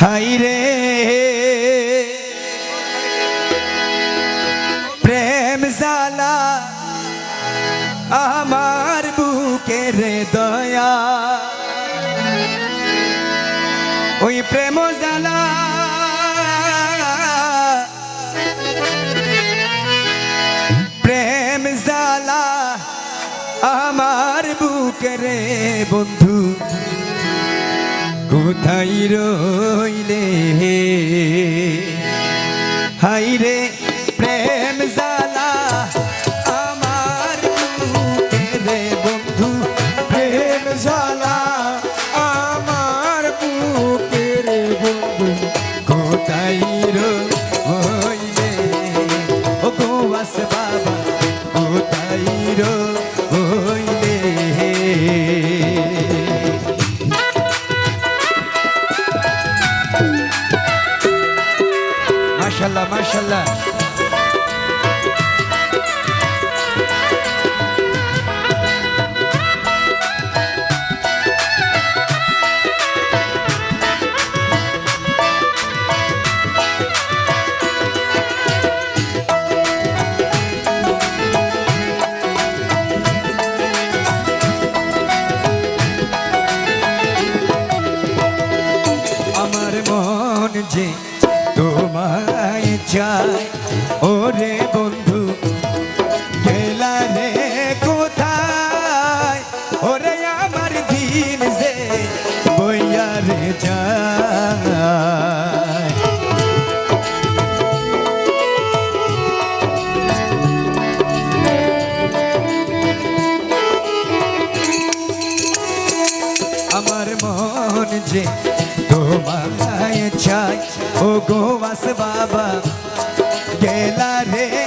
High রে। প্রেম জালা আমার বুকের দয়া। ওই প্রেম জালা প্রেম জালা আমার বুকের বন্ধু। কোথায় রইলে হাই মাশাল্লাহ মাশাল্লাহ তোমায় চাই। ও গোয়াস বাবা গেলা রে।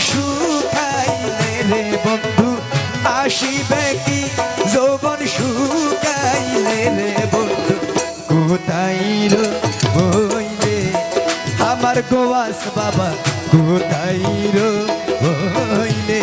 শুকাইলে রে বন্ধু আসিবে কি? যৌবন শুকাইলে রে বন্ধু আমার বাবা রইলে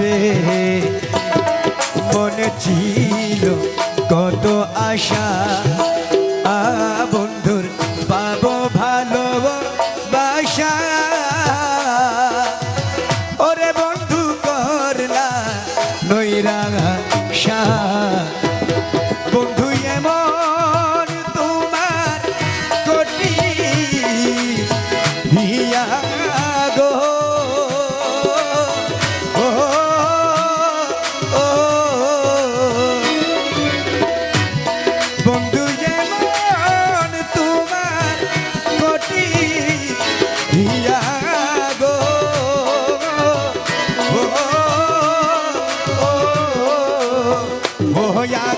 রে মনে ছিল কত আশা আ Yeah.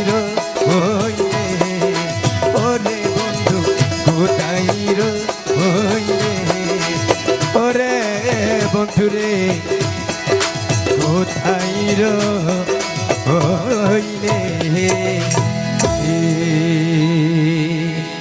বন্ধুরে কোথায় রইলে?